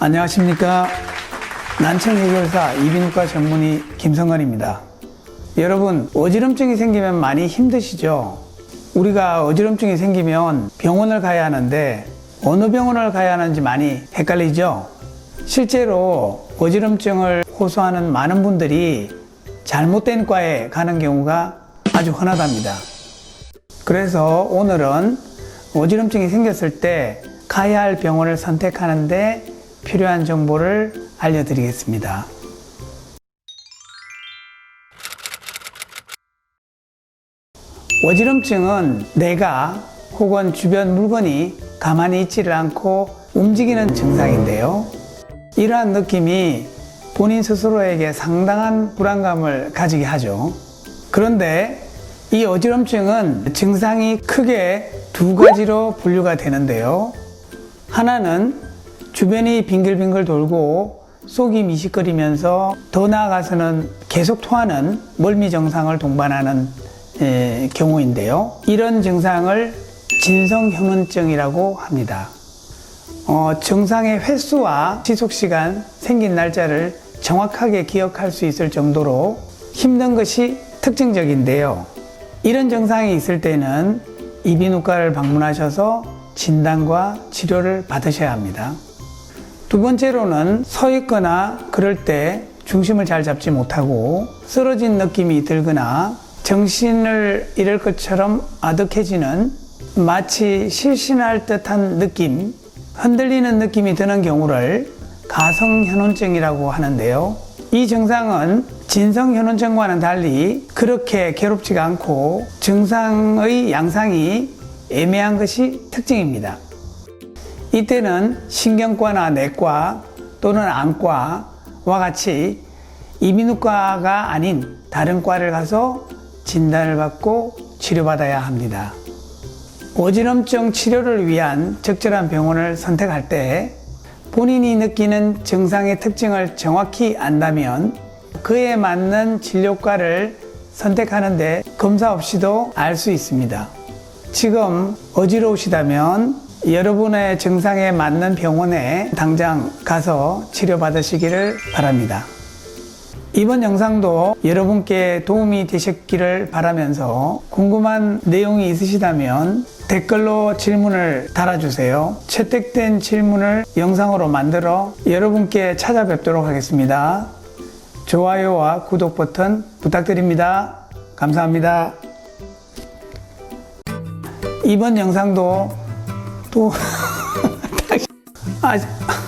안녕하십니까. 난청 해결사 이비인후과 전문의 김성관입니다. 여러분, 어지럼증이 생기면 많이 힘드시죠? 우리가 어지럼증이 생기면 병원을 가야 하는데 어느 병원을 가야 하는지 많이 헷갈리죠? 실제로 어지럼증을 호소하는 많은 분들이 잘못된 과에 가는 경우가 아주 흔하답니다. 그래서 오늘은 어지럼증이 생겼을 때 가야 할 병원을 선택하는데 필요한 정보를 알려드리겠습니다. 어지럼증은 내가 혹은 주변 물건이 가만히 있지를 않고 움직이는 증상인데요. 이러한 느낌이 본인 스스로에게 상당한 불안감을 가지게 하죠. 그런데 이 어지럼증은 증상이 크게 두 가지로 분류가 되는데요. 하나는 주변이 빙글빙글 돌고 속이 미식거리면서 더 나아가서는 계속 토하는 멀미 증상을 동반하는 에, 경우인데요. 이런 증상을 진성현원증이라고 합니다. 어, 증상의 횟수와 지속 시간, 생긴 날짜를 정확하게 기억할 수 있을 정도로 힘든 것이 특징적인데요. 이런 증상이 있을 때는 이비인후과를 방문하셔서 진단과 치료를 받으셔야 합니다. 두 번째로는 서 있거나 그럴 때 중심을 잘 잡지 못하고 쓰러진 느낌이 들거나 정신을 잃을 것처럼 아득해지는 마치 실신할 듯한 느낌, 흔들리는 느낌이 드는 경우를 가성현원증이라고 하는데요. 이 증상은 진성현원증과는 달리 그렇게 괴롭지가 않고 증상의 양상이 애매한 것이 특징입니다. 이때는 신경과나 내과 또는 안과와 같이 이비인후과가 아닌 다른 과를 가서 진단을 받고 치료받아야 합니다. 어지럼증 치료를 위한 적절한 병원을 선택할 때 본인이 느끼는 증상의 특징을 정확히 안다면 그에 맞는 진료과를 선택하는데 검사 없이도 알 수 있습니다. 지금 어지러우시다면 여러분의 증상에 맞는 병원에 당장 가서 치료받으시기를 바랍니다. 이번 영상도 여러분께 도움이 되셨기를 바라면서 궁금한 내용이 있으시다면 댓글로 질문을 달아주세요. 채택된 질문을 영상으로 만들어 여러분께 찾아뵙도록 하겠습니다. 좋아요와 구독 버튼 부탁드립니다. 감사합니다. 이번 영상도 또 아,